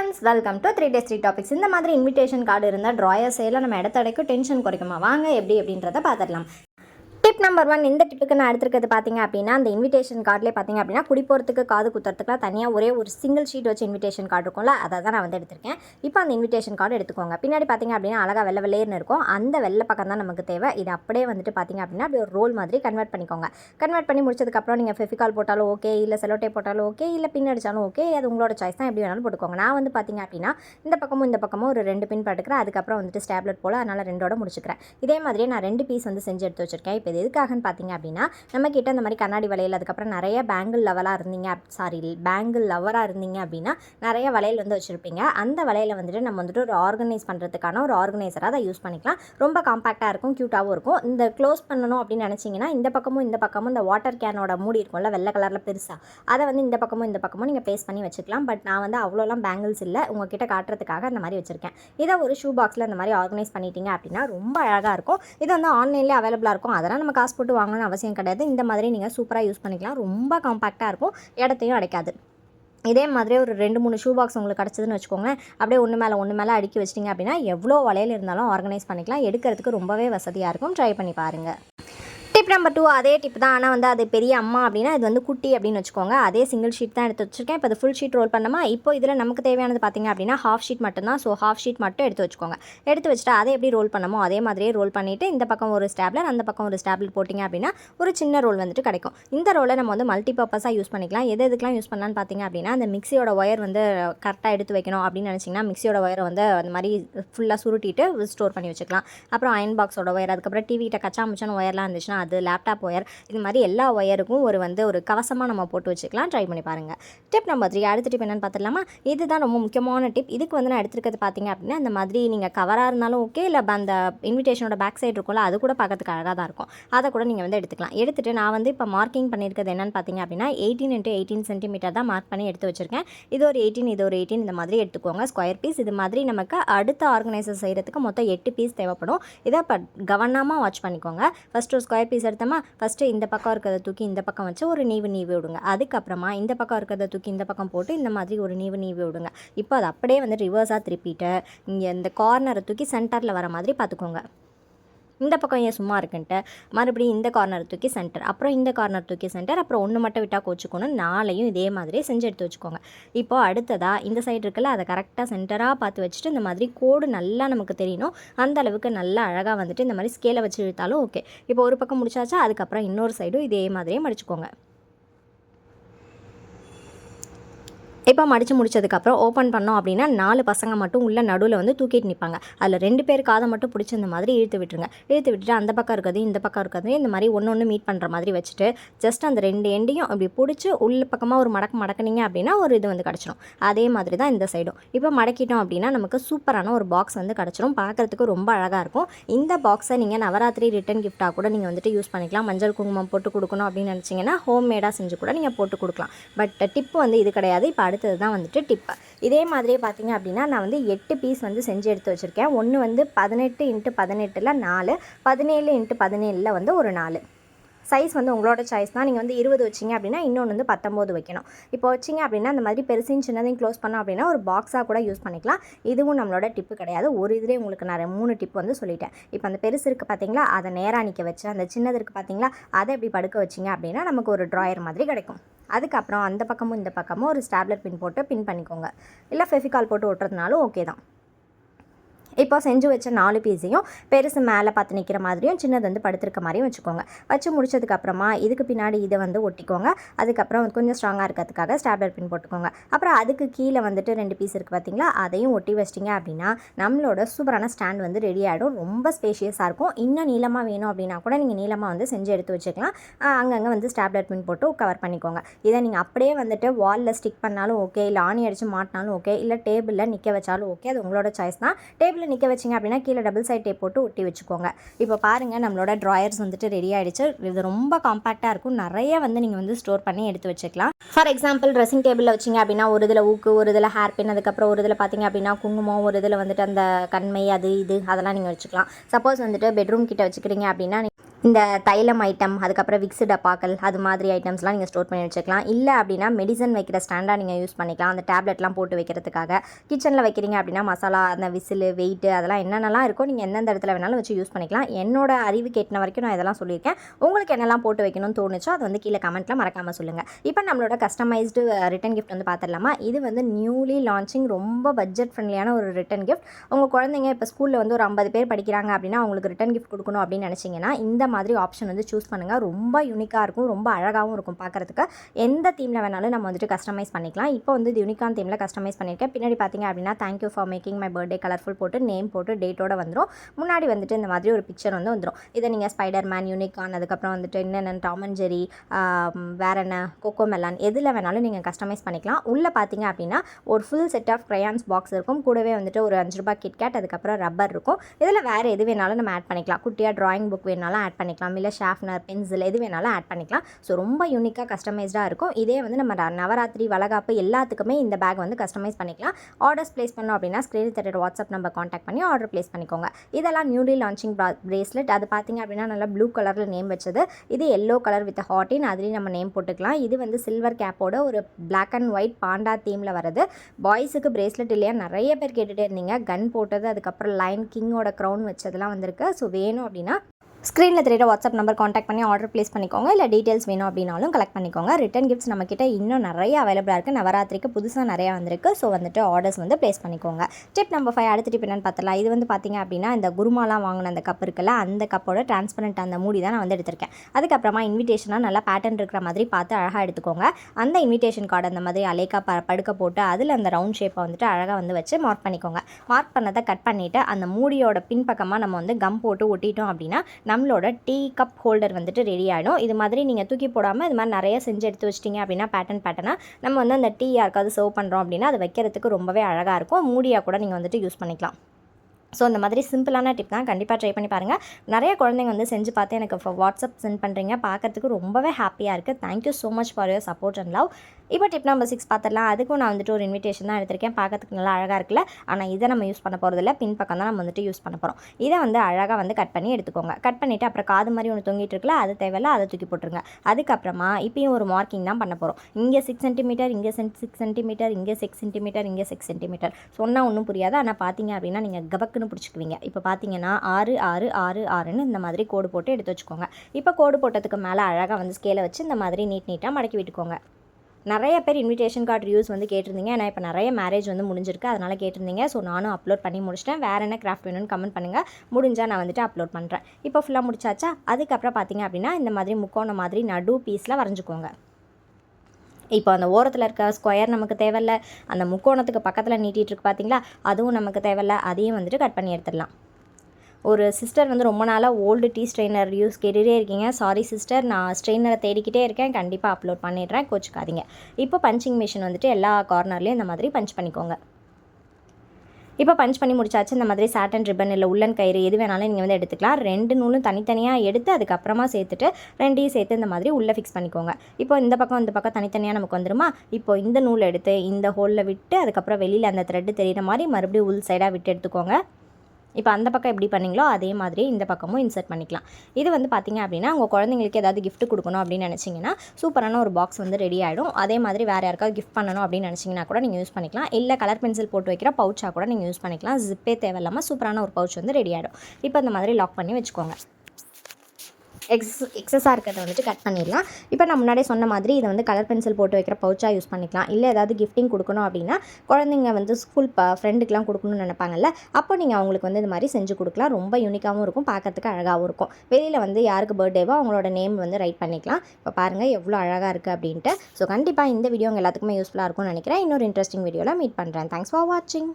Friends welcome to three days three topics இந்த மாதிரி invitation card இருந்தால் ட்ராயர் செய்யலாம் நம்ம இடத்தடைக்கும் டென்ஷன் குறைக்குமா? வாங்க எப்படி அப்படின்றத பார்த்துடலாம். டிப் நம்பர் ஒன் இந்த டிப்புக்கு நான் எடுத்துருக்கிறது பார்த்தீங்க அப்படின்னா அந்த இன்விடேஷன் கார்டிலே பார்த்தீங்க அப்படின்னா குடி போகிறதுக்கு காது குத்துறதுக்குலாம் தனியாக ஒரே ஒரு சிங்கிள் ஷீட் வச்சு இன்விடேஷன் கார்டு இருக்கும்ல அதை தான் நான் வந்து எடுத்திருக்கேன். இப்போ அந்த இன்விடேஷன் கார்டு எடுத்துக்கோங்க. பின்னாடி பார்த்தீங்க அப்படின்னா அழகாக வெள்ளை வெள்ளையர்னு இருக்கும். அந்த வெள்ளை பக்கம் தான் நமக்கு தேவை. இது அப்படியே வந்துட்டு பார்த்தீங்க அப்படின்னா அப்படி ஒரு ரோல் மாதிரி கன்வெர்ட் பண்ணிக்கோங்க. கன்வெர்ட் பண்ணி முடிச்சதுக்கப்புறம் நீங்கள் ஃபெஃபிகால் போட்டாலும் ஓகே இல்லை செலோட்டே போட்டாலும் ஓகே இல்லை பின் அடித்தாலும் ஓகே அது உங்களோட சாய்ஸ் தான். எப்படி வேணாலும் போட்டுக்கோங்க. நான் வந்து பார்த்தீங்க அப்படின்னா இந்த பக்கமும் இந்த பக்கமும் ஒரு ரெண்டு பின் பட்டுக்கிறேன் அதுக்கப்புறம் வந்துட்டு ஸ்டாப்லெட் போல் அதனால் ரெண்டோட முடிச்சுக்கிறேன். இதே மாதிரியே நான் ரெண்டு பீஸ் வந்து செஞ்சு எடுத்து வச்சிருக்கேன். இப்போ இது எதுக்காகன்னு பார்த்தீங்க அப்படின்னா நம்ம கிட்ட இந்த மாதிரி கண்ணாடி வளையல் அதுக்கப்புறம் நிறைய பேங்கிள் லெவலாக இருந்தீங்க சாரி பேங்கிள் லவராக இருந்தீங்க அப்படின்னா நிறைய வளையல் வந்து வச்சுருப்பீங்க. அந்த வளையலை வந்துட்டு நம்ம வந்துட்டு ஒரு ஆர்கனைஸ் பண்ணுறதுக்கான ஒரு ஆர்கனைசராக அதை யூஸ் பண்ணிக்கலாம். ரொம்ப காம்பாக்டாக இருக்கும் க்யூட்டாகவும் இருக்கும். இந்த க்ளோஸ் பண்ணணும் அப்படின்னு நினச்சிங்கன்னா இந்த பக்கமும் இந்த பக்கமும் இந்த வாட்டர் கேனோட மூடி இருக்கும்ல வெள்ளை கலரில் பெருசாக அதை வந்து இந்த பக்கமும் இந்த பக்கமும் நீங்கள் பேஸ் பண்ணி வச்சுக்கலாம். பட் நான் வந்து அவ்வளோலாம் பேங்கிள்ஸ் இல்லை உங்ககிட்ட காட்டுறதுக்காக அந்த மாதிரி வச்சுருக்கேன். இதை ஒரு ஷூ பாக்ஸில் இந்த மாதிரி ஆர்கனைஸ் பண்ணிட்டீங்க அப்படின்னா ரொம்ப அழகாக இருக்கும். இது வந்து ஆன்லைன்லேயே அவைலபிளாக இருக்கும். அதெல்லாம் நம்ம காசு போட்டு வாங்கணும்னு அவசியம் கிடையாது. இந்த மாதிரி நீங்கள் சூப்பராக யூஸ் பண்ணிக்கலாம். ரொம்ப காம்பாக்டாக இருக்கும். இடத்தையும் அடைக்காது. இதே மாதிரி ஒரு ரெண்டு மூணு ஷூ பாக்ஸ் உங்களுக்கு கிடச்சதுன்னு வச்சுக்கோங்களேன். அப்படியே ஒன்று மேலே ஒன்று மேலே அடுக்கி வச்சிட்டிங்க அப்படின்னா எவ்வளோ வளையல் இருந்தாலும் ஆர்கனைஸ் பண்ணிக்கலாம். எடுக்கிறதுக்கு ரொம்பவே வசதியாக இருக்கும். ட்ரை பண்ணி பாருங்கள் டிப் நம்பர் டூ அதே டிப் தான். ஆனால் வந்து அது பெரிய அம்மா அப்படின்னா இது வந்து குட்டி அப்படின்னு வச்சுக்கோங்க. அதே சிங்கிள் ஷீட் தான் எடுத்து வச்சிருக்கேன். இப்போ அது ஃபுல் ஷீட் ரோல் பண்ணமா இப்போ இதில் நமக்கு தேவையானது பார்த்தீங்க அப்படின்னா ஹாஃப் ஷீட் மட்டும்தான். ஸோ ஹாஃப் ஷீட் மட்டும் எடுத்து வச்சுக்கோங்க. எடுத்து வச்சுட்டு அதை எப்படி ரோல் பண்ணமோ அதே மாதிரியே ரோல் பண்ணிவிட்டு இந்த பக்கம் ஒரு ஸ்டாப்லர் அந்த பக்கம் ஒரு ஸ்டாப்லர் போட்டிங்க அப்படின்னா ஒரு சின்ன ரோல் வந்துட்டு கிடைக்கும். இந்த ரோலை நம்ம வந்து மல்டி பர்பஸாக யூஸ் பண்ணிக்கலாம். எது எதுக்கெலாம் யூஸ் பண்ணலான்னு பார்த்தீங்க அப்படின்னா அந்த மிக்சியோட ஒயர் வந்து கரெக்டாக எடுத்து வைக்கணும் அப்படின்னு நினச்சிங்கன்னா மிக்சியோட ஒயரை வந்து அந்த மாதிரி ஃபுல்லாக சுருட்டிட்டு ஸ்டோர் பண்ணி வச்சுக்கலாம். அப்புறம் அயன் பாக்ஸோட ஒயர் அதுக்கப்புறம் டிவி கிட்ட கச்சா முச்சான ஒயர்லாம் இருந்துச்சுன்னா அது லேப்டாப் ஒயர் இது மாதிரி எல்லா ஒயருக்கும் ஒரு வந்து ஒரு கவசமாக நம்ம போட்டு வச்சுக்கலாம். ட்ரை பண்ணி பாருங்கள் டிப் நம்பர் த்ரீ அடுத்த டிப் என்னென்னு பார்த்துடலாமா இதுதான் ரொம்ப முக்கியமான டிப் இதுக்கு வந்து நான் எடுத்துருக்கிறது பார்த்தீங்க அப்படின்னா அந்த மாதிரி நீங்கள் கவராக இருந்தாலும் ஓகே இல்லை அந்த இன்விடேஷனோட பேக் சைடு இருக்கும்ல அது கூட பார்க்கறதுக்கு அழகாக தான் இருக்கும். அதை கூட நீங்கள் வந்து எடுத்துக்கலாம். எடுத்துகிட்டு நான் வந்து இப்போ மார்க்கிங் பண்ணியிருக்கிறது என்னென்னு பார்த்தீங்க அப்படின்னா எயிட்டீன் இன்ட்டு எயிட்டீன் சென்டிமீட்டர் தான் மார்க் பண்ணி எடுத்து வச்சிருக்கேன். இது ஒரு எயிட்டீன் இது ஒரு எயிட்டீன் இந்த மாதிரி எடுத்துக்கோங்க. ஸ்கொயர் பீஸ் இது மாதிரி நமக்கு அடுத்த ஆர்கனைசர் செய்கிறதுக்கு மொத்தம் எட்டு பீஸ் தேவைப்படும். இதை இப்போ கவனமாக வாட்ச் பண்ணிக்கோங்க. ஃபஸ்ட்டு ஒரு ஸ்கொயர் பீஸ் எடுத்தோமா ஃபஸ்ட்டு இந்த பக்கம் இருக்கிறத தூக்கி இந்த பக்கம் வச்சு ஒரு நீவு நீவி விடுங்க. அதுக்கப்புறமா இந்த பக்கம் இருக்கிறத தூக்கி இந்த பக்கம் போட்டு இந்த மாதிரி ஒரு நீவு நீவி விடுங்க. இப்போ அது அப்படியே வந்து ரிவர்ஸாக திருப்பிட்டு இங்கே இந்த கார்னரை தூக்கி சென்டரில் வர மாதிரி பார்த்துக்கோங்க. இந்த பக்கம் ஏன் சும்மா இருக்குன்ட்டு மறுபடியும் இந்த கார்னர் தூக்கி சென்டர் அப்புறம் இந்த கார்னர் தூக்கி சென்டர் அப்புறம் ஒன்று மட்டும் விட்டால் கோச்சுக்கணும் நாளையும் இதே மாதிரியே செஞ்சு எடுத்து வச்சுக்கோங்க. இப்போது அடுத்ததாக இந்த சைடு இருக்குல்ல அதை கரெக்டாக சென்டராக பார்த்து வச்சுட்டு இந்த மாதிரி கோடு நல்லா நமக்கு தெரியணும். அந்த அளவுக்கு நல்லா அழகாக வந்துட்டு இந்த மாதிரி ஸ்கேலை வச்சு இழுத்தாலும் ஓகே இப்போ ஒரு பக்கம் முடிச்சாச்சா அதுக்கப்புறம் இன்னொரு சைடும் இதே மாதிரியே மடிச்சுக்கோங்க. இப்போ மடித்து முடிச்சதுக்கப்புறம் ஓப்பன் பண்ணோம் அப்படின்னா நாலு பசங்க மட்டும் உள்ள நடுவில் வந்து தூக்கிட்டு நிற்பாங்க அதில் ரெண்டு பேர் காதை மட்டும் பிடிச்சி இந்த மாதிரி இழுத்து விட்டுருங்க. இழுத்து விட்டுட்டு அந்த பக்கம் இருக்கிறது இந்த பக்கம் இருக்கிறது இந்த மாதிரி ஒன்று ஒன்று மீட் பண்ணுற மாதிரி வச்சுட்டு ஜஸ்ட் அந்த ரெண்டு எண்டையும் அப்படி பிடிச்சி உள்ள பக்கமாக ஒரு மடக்கு மடக்குனீங்க அப்படின்னா ஒரு இது வந்து கிடச்சிரும். அதே மாதிரி தான் இந்த சைடும் இப்போ மடக்கிட்டோம் அப்படின்னா நமக்கு சூப்பரான ஒரு பாக்ஸ் வந்து கிடச்சிரும். பார்க்குறதுக்கு ரொம்ப அழகாக இருக்கும். இந்த பாக்ஸை நீங்கள் நவராத்திரி ரிட்டன் கிஃப்ட்டாக கூட நீங்கள் வந்துட்டு யூஸ் பண்ணிக்கலாம். மஞ்சள் குங்குமம் போட்டு கொடுக்கணும் அப்படின்னு நினச்சிங்கன்னா ஹோம் மேடாக செஞ்சு கூட நீங்கள் போட்டு கொடுக்கலாம். பட் டிப்பு வந்து இது கிடையாது. இப்போ அடுத்தது தான் வந்துட்டு டிப்பு இதே மாதிரியே பார்த்தீங்க அப்படின்னா நான் வந்து எட்டு பீஸ் வந்து செஞ்சு எடுத்து வச்சுருக்கேன். ஒன்று வந்து பதினெட்டு இன்ட்டு பதினெட்டில் நாலு பதினேழு இன்ட்டு பதினேழில் வந்து ஒரு நாலு. சைஸ் வந்து உங்களோட சாய்ஸ் தான். நீங்கள் வந்து இருபது வச்சிங்க அப்படின்னா இன்னொன்று வந்து பத்தொம்போது வைக்கணும். இப்போ வச்சிங்க அப்படின்னா அந்த மாதிரி பெருசையும் சின்னதையும் க்ளோஸ் பண்ணோம் அப்படின்னா ஒரு பாக்ஸாக கூட யூஸ் பண்ணிக்கலாம். இதுவும் நம்மளோட டிப்பு கிடையாது. ஒரு இதிலே உங்களுக்கு நான் மூணு டிப் வந்து சொல்லிட்டேன். இப்போ அந்த பெருசு இருக்குது பார்த்தீங்களா அதை நேராக நிற்க வச்சு அந்த சின்னது இருக்குது பார்த்தீங்களா அதை இப்படி படுக்க வச்சிங்க அப்படின்னா நமக்கு ஒரு ட்ராயர் மாதிரி கிடைக்கும். அதுக்கப்புறம் அந்த பக்கமும் இந்த பக்கமும் ஒரு ஸ்டாப்லர் பின் போட்டு பின் பண்ணிக்கோங்க. இல்லை ஃபெஃபிகால் போட்டு ஒட்டுறதுனாலும் ஓகே தான். இப்போ செஞ்சு வச்ச நாலு பீஸையும் பெருசு மேலே பார்த்து நிற்கிற மாதிரியும் சின்னது வந்து படுத்துருக்க மாதிரியும் வச்சுக்கோங்க. வச்சு முடிச்சதுக்கப்புறமா இதுக்கு பின்னாடி இதை வந்து ஒட்டிக்கோங்க. அதுக்கப்புறம் கொஞ்சம் ஸ்ட்ராங்காக இருக்கிறதுக்காக ஸ்டாப்லர் பின் போட்டுக்கோங்க. அப்புறம் அதுக்கு கீழே வந்துட்டு ரெண்டு பீஸ் இருக்குது பார்த்தீங்களா? அதையும் ஒட்டி வச்சிட்டிங்க அப்படின்னா நம்மளோட சூப்பரான ஸ்டாண்ட் வந்து ரெடி ஆகிடும் ரொம்ப ஸ்பேஷியஸாக இருக்கும். இன்னும் நீளமாக வேணும் அப்படின்னா கூட நீங்கள் நீளமாக வந்து செஞ்சு எடுத்து வச்சுக்கலாம். அங்கங்கே வந்து ஸ்டாப்லர் பின் போட்டு கவர் பண்ணிக்கோங்க. இதை நீங்கள் அப்படியே வந்துட்டு வாலில் ஸ்டிக் பண்ணாலும் ஓகே இல்லை ஆணி அடித்து மாட்டினாலும் ஓகே இல்லை டேபிளில் நிற்க வச்சாலும் ஓகே அது உங்களோட சாய்ஸ் தான். டேபிள் டேபிளில் நிற்க வச்சிங்க அப்படின்னா கீழே டபுள் சைட் டேப் போட்டு ஒட்டி வச்சுக்கோங்க. இப்போ பாருங்கள் நம்மளோட ட்ராயர்ஸ் வந்துட்டு ரெடி ஆகிடுச்சு இது ரொம்ப காம்பாக்டாக இருக்கும். நிறைய வந்து நீங்கள் வந்து ஸ்டோர் பண்ணி எடுத்து வச்சுக்கலாம். ஃபார் எக்ஸாம்பிள் ட்ரெஸ்ஸிங் டேபிளில் வச்சிங்க அப்படின்னா ஒரு இதில் ஊக்கு ஒரு இதில் ஹேர் பின் அதுக்கப்புறம் ஒரு இதில் பார்த்தீங்க அப்படின்னா குங்குமம் ஒரு இதில் வந்துட்டு அந்த கண்மை அது இது அதெல்லாம் நீங்கள் வச்சுக்கலாம். சப்போஸ் வந்துட்டு பெட்ரூம் கிட்ட வச்சுக்கிறீங்க அப்படின்னா இந்த தைலம் ஐட்டம் அதுக்கப்புறம் விக்ஸு டப்பாக்கள் அது மாதிரி ஐட்டம்ஸ்லாம் நீங்கள் ஸ்டோர் பண்ணி வச்சுக்கலாம். இல்லை அப்படின்னா மெடிசன் வைக்கிற ஸ்டாண்டாக நீங்கள் யூஸ் பண்ணிக்கலாம். அந்த டேப்லெட்லாம் போட்டு வைக்கிறதுக்காக. கிச்சனில் வைக்கிறீங்க அப்படின்னா மசாலா அந்த விசில் வெயிட்டு அதெல்லாம் என்னென்னலாம் இருக்கோ நீங்கள் எந்தெந்த இடத்துல வேணாலும் வச்சு யூஸ் பண்ணிக்கலாம். என்னோட அறிவு கேட்டின வரைக்கும் நான் இதெல்லாம் சொல்லியிருக்கேன். உங்களுக்கு என்னெல்லாம் போட்டு வைக்கணும்னு தோணுச்சோ அது வந்து கீழே கமெண்ட்டில் மறக்காமல் சொல்லுங்கள் இப்போ நம்மளோட கஸ்டமைஸ்டு ரிட்டன் கிஃப்ட் வந்து பார்த்துடலாமா? இது வந்து நியூலி லான்ச்சிங் ரொம்ப பட்ஜெட் ஃப்ரெண்ட்லியான ஒரு ரிட்டன் கிஃப்ட் உங்கள் குழந்தைங்க இப்போ ஸ்கூலில் வந்து ஒரு ஐம்பது பேர் படிக்கிறாங்க அப்படின்னா அவங்களுக்கு ரிட்டன் கிஃப்ட் கொடுக்கணும் அப்படின்னு நினச்சிங்கன்னா இந்த மாதிரி ஆப்ஷன் வந்து சூஸ் பண்ணுங்கள் ரொம்ப யூனிக்காக இருக்கும் ரொம்ப அழகாகவும் இருக்கும் பார்க்குறதுக்கு எந்த தீமில் வேணாலும் நம்ம வந்துட்டு கஸ்டமைஸ் பண்ணிக்கலாம். இப்போ வந்து யூனிகான் தீமில் கஸ்டமைஸ் பண்ணியிருக்கேன். பின்னாடி பார்த்தீங்க அப்படின்னா thank you for making my birthday colourful போட்டு நேம் போட்டு டேட்டோட வந்துடும் முன்னாடி வந்துட்டு இந்த மாதிரி ஒரு பிக்சர் வந்து வந்துடும் இதை நீங்கள் ஸ்பைடர் மேன் யூனிகான் அதுக்கப்புறம் வந்துட்டு என்னென்ன டாம் அண்ட் ஜெரி வேற என்ன கொக்கோ மெலான் எதில் வேணாலும் நீங்கள் கஸ்டமைஸ் பண்ணிக்கலாம். உள்ளே பார்த்தீங்க அப்படின்னா ஒரு full set of crayons box இருக்கும். கூடவே வந்துட்டு ஒரு அஞ்சு ரூபாய் கிட்கேட் அதுக்கப்புறம் ரப்பர் இருக்கும். இதில் வேறு எது வேணாலும் நம்ம ஆட் பண்ணிக்கலாம். குட்டியாக ட்ராயிங் புக் வேணாலும் ஆட் பண்ணிக்கலாம். இல்லை ஷாஃப்னர் பென்சில் எது வேணாலும் ஆட் பண்ணிக்கலாம். ஸோ ரொம்ப யூனிக்காக கஸ்டமைஸ்டாக இருக்கும். இதே வந்து நம்ம ர- நவராத்திரி வளகாப்பு எல்லாத்துக்குமே இந்த பேக் வந்து கஸ்டமைஸ் பண்ணிக்கலாம். ஆர்டர்ஸ் ப்ளேஸ் பண்ணோம் அப்படின்னா ஸ்க்ரீன் தெரியுற வாட்ஸ்அப் நம்பர் காண்டாக்ட் பண்ணி ஆர்டர் ப்ளேஸ் பண்ணிக்கோங்க. இதெல்லாம் நியூலி லான்ச்சிங் ப்ரேஸ்லெட் அது பார்த்தீங்க அப்படின்னா நல்லா ப்ளூ கலரில் நேம் வச்சது. இது எல்லோ கலர் வித் ஹாட்டின் அதுலேயும் நம்ம நேம் போட்டுக்கலாம். இது வந்து சில்வர் கேப்போட ஒரு பிளாக் அண்ட் ஒயிட் பாண்டா தீமில் வருது பாய்ஸுக்கு பிரேஸ்லெட் இல்லையா? நிறைய பேர் கேட்டுகிட்டே இருந்தீங்க. கன் போட்டது அதுக்கப்புறம் லைன் கிங்கோட க்ரௌன் வச்சதெல்லாம் வந்திருக்கு. ஸோ வேணும் அப்படின்னா ஸ்க்ரீனில் தெரியுற வாட்ஸ்அப் நம்பர் காண்டாக்ட் பண்ணி ஆர்டர் ப்ளேஸ் பண்ணிக்கோங்க. இல்லை டீட்டெயில்ஸ் வேணும் அப்படின்னாலும் கலெக்ட் பண்ணிக்கோங்க. ரிட்டன் கிஃப்ட்ஸ் நம்மக்கிட்ட இன்னும் நிறைய அவைலபிளாக இருக்குது நவராத்திரிக்கு புதுசாக நிறையா வந்திருக்கு. ஸோ வந்துட்டு ஆர்டர்ஸ் வந்து ப்ளேஸ் பண்ணிக்கோங்க. டிப் நம்பர் ஃபைவ் அடுத்த டிப் என்னென்னு பார்த்தலாம் இது வந்து பார்த்தீங்க அப்படின்னா இந்த குருமாலாம் வாங்கின அந்த கப் இருக்குல்ல அந்த கப்போட டிரான்ஸ்பரண்ட் அந்த மூடி தான் நான் வந்து எடுத்திருக்கேன். அதுக்கப்புறமா இன்விடேஷனாக நல்லா பேட்டர்ன் இருக்கிற மாதிரி பார்த்து அழகாக எடுத்துக்கோங்க. அந்த இன்விடேஷன் கார்டு அந்த மாதிரி அலேக்கா ப படுக்க போட்டு அதில் அந்த ரவுண்ட் ஷேப்பை வந்துட்டு அழகாக வந்து வச்சு மார்க் பண்ணிக்கோங்க. மார்க் பண்ணதை கட் பண்ணிவிட்டு அந்த மூடியோட பின்பக்கமாக நம்ம வந்து கம் போட்டு ஒட்டிட்டோம் அப்படின்னா நம்மளோட டீ கப் ஹோல்டர் வந்துட்டு ரெடி ஆகிடும் இது மாதிரி நீங்கள் தூக்கி போடாமல் இது மாதிரி நிறைய செஞ்சு எடுத்து வச்சிட்டிங்க அப்படின்னா பேட்டர்ன் பேட்டர்னாக நம்ம வந்து அந்த டீ யாருக்காவது சர்வ் பண்ணுறோம் அப்படின்னா அது வைக்கிறதுக்கு ரொம்பவே அழகாக இருக்கும். மூடியாக கூட நீங்கள் வந்துட்டு யூஸ் பண்ணிக்கலாம். ஸோ இந்த மாதிரி சிம்பிளான டிப் தான் கண்டிப்பாக ட்ரை பண்ணி பாருங்கள் நிறைய குழந்தைங்க வந்து செஞ்சு பார்த்து எனக்கு வாட்ஸ்அப் சென்ட் பண்ணுறீங்க பார்க்கறதுக்கு ரொம்பவே ஹாப்பியாக இருக்குது thank you so much for your support and love இப்போ டிப் நம்பர் சிக்ஸ் பார்த்துடலாம். அதுக்கும் நான் வந்துட்டு ஒரு இன்விடேஷன் தான் எடுத்திருக்கேன். பார்க்கறதுக்கு நல்லா அழகாக இருக்குல்ல? ஆனால் இதை நம்ம யூஸ் பண்ண போகிறதில்ல பின்பக்கம் தான் நம்ம வந்துட்டு யூஸ் பண்ண போகிறோம் இதை வந்து அழகாக வந்து கட் பண்ணி எடுத்துக்கோங்க. கட் பண்ணிவிட்டு அப்புறம் காது மாதிரி ஒன்று தொங்கிட்டு இருக்குல்ல? அது தேவையில்ல. அதை தூக்கி போட்டுருங்க. அதுக்கப்புறமா இப்பயும் ஒரு மார்க்கிங் தான் பண்ண போகிறோம் இங்கே சிக்ஸ் சென்டிமீட்டர் இங்கே சென்ட் சிக்ஸ் சென்டிமீட்டர் இங்கே சிக்ஸ் சென்டிமீட்டர் இங்கே சிக்ஸ் சென்டிமீட்டர் சொன்னால் ஒன்றும் புரியாது. ஆனால் பார்த்தீங்க அப்படின்னா நீங்கள் டக்குன்னு பிடிச்சிக்குவீங்க. இப்போ பார்த்தீங்கன்னா ஆறு ஆறு ஆறு ஆறுன்னு இந்த மாதிரி கோடு போட்டு எடுத்து வச்சுக்கோங்க. இப்போ கோடு போட்டதுக்கு மேலே அழகாக வந்து ஸ்கேலை வச்சு இந்த மாதிரி நீட் நீட்டாக மடக்கி விட்டுக்கோங்க. நிறைய பேர் இன்விடேஷன் கார்டு ரிவ்யூஸ் வந்து கேட்டிருந்தீங்க. ஏன்னா இப்போ நிறைய மேரேஜ் வந்து முடிஞ்சிருக்கு. அதனால் கேட்டிருந்தீங்க. ஸோ நானும் அப்லோட் பண்ணி முடிச்சிட்டேன். வேறு என்ன கிராஃப்ட் வேணும்னு கமெண்ட் பண்ணுங்கள் முடிஞ்சால் நான் வந்துட்டு அப்லோட் பண்ணுறேன் இப்போ ஃபுல்லாக முடிச்சாச்சா? அதுக்கப்புறம் பார்த்தீங்க அப்படின்னா இந்த மாதிரி முக்கோணம் மாதிரி நடு பீஸில் வரைஞ்சிக்கோங்க. இப்போ அந்த ஓரத்தில் இருக்க ஸ்கொயர் நமக்கு தேவையில்ல அந்த முக்கோணத்துக்கு பக்கத்தில் நீட்டிட்டு இருக்கு பார்த்தீங்களா அதுவும் நமக்கு தேவையில்ல அதையும் வந்துட்டு கட் பண்ணி எடுத்துடலாம். ஒரு சிஸ்டர் வந்து ரொம்ப நாளாக ஓல்டு டீ ஸ்ட்ரெயினர் யூஸ் கேட்டுகிட்டே இருக்கீங்க. சாரி சிஸ்டர் நான் ஸ்ட்ரெயினரை தேடிக்கிட்டே இருக்கேன். கண்டிப்பாக அப்லோட் பண்ணிடுறேன். கோச்சுக்காதீங்க. இப்போ பஞ்சிங் மிஷின் வந்துட்டு எல்லா கார்னர்லேயும் இந்த மாதிரி பஞ்ச் பண்ணிக்கோங்க. இப்போ பஞ்ச் பண்ணி முடிச்சாச்சு. இந்த மாதிரி சாட்டன் ரிப்பன் இல்லை உள்ளன் கயிறு எது வேணாலும் நீங்கள் வந்து எடுத்துக்கலாம். ரெண்டு நூலும் தனித்தனியாக எடுத்து அதுக்கப்புறமா சேர்த்துட்டு ரெண்டையும் சேர்த்து இந்த மாதிரி உள்ளே ஃபிக்ஸ் பண்ணிக்கோங்க. இப்போ இந்த பக்கம் இந்த பக்கம் தனித்தனியாக நமக்கு வந்துருமா? இப்போ இந்த நூல் எடுத்து இந்த ஹோலில் விட்டு அதுக்கப்புறம் வெளியில் அந்த த்ரெட்டு தெரியிற மாதிரி மறுபடியும் உள் சைடாக விட்டு எடுத்துக்கோங்க. இப்போ அந்த பக்கம் எப்படி பண்ணிங்களோ அதே மாதிரி இந்த பக்கமும் இன்சர்ட் பண்ணிக்கலாம். இது வந்து பார்த்தீங்க அப்படின்னா உங்கள் குழந்தைங்களுக்கு ஏதாவது கிஃப்ட் கொடுக்கணும் அப்படின்னு நினச்சிங்கன்னா சூப்பரான ஒரு பாக்ஸ் வந்து ரெடி ஆகிடும் அதே மாதிரி வேறு யாருக்காவது கிஃப்ட் பண்ணணும் அப்படின்னு நினச்சிங்கன்னா கூட நீங்கள் யூஸ் பண்ணிக்கலாம். இல்லை கலர் பென்சில் போட்டு வைக்கிற பவுச்சாக கூட நீங்கள் யூஸ் பண்ணிக்கலாம். ஜிப்பே தேவையில்லாமல் சூப்பரான ஒரு பவுச் வந்து ரெடி ஆகிடும் இப்போ இந்த மாதிரி லாக் பண்ணி வச்சுக்கோங்க. எக்ஸ் எக்ஸஸாக இருக்கிறத வந்துட்டு கட் பண்ணிடலாம். இப்போ நான் முன்னாடியே சொன்ன மாதிரி இதை வந்து கலர் பென்சில் போட்டு வைக்கிற பவுச்சாக யூஸ் பண்ணிக்கலாம். இல்லை ஏதாவது கிஃப்டிங் கொடுக்கணும் அப்படின்னா குழந்தைங்க வந்து ஸ்கூல் ப ஃப்ரெண்டுக்கெலாம் கொடுக்கணும்னு நினைப்பாங்கல்ல அப்போ நீங்கள் அவங்களுக்கு வந்து இந்த மாதிரி செஞ்சு கொடுக்கலாம். ரொம்ப யூனிக்காகவும் இருக்கும் பார்க்கறதுக்கு அழகாகவும் இருக்கும். வெளியில் வந்து யாருக்கு பர்த்டேவோ அவங்களோட நேம் வந்து ரைட் பண்ணிக்கலாம். இப்போ பாருங்கள் எவ்வளோ அழகாக இருக்குது அப்படின்ட்டு. ஸோ கண்டிப்பாக இந்த வீடியோ உங்கள் எல்லாத்துக்குமே யூஸ்ஃபுல்லாக இருக்கும்னு நினைக்கிறேன். இன்னொரு இன்ட்ரெஸ்டிங் வீடியோவில் மீட் பண்ணுறேன் தேங்க்ஸ் ஃபார் வாட்சிங்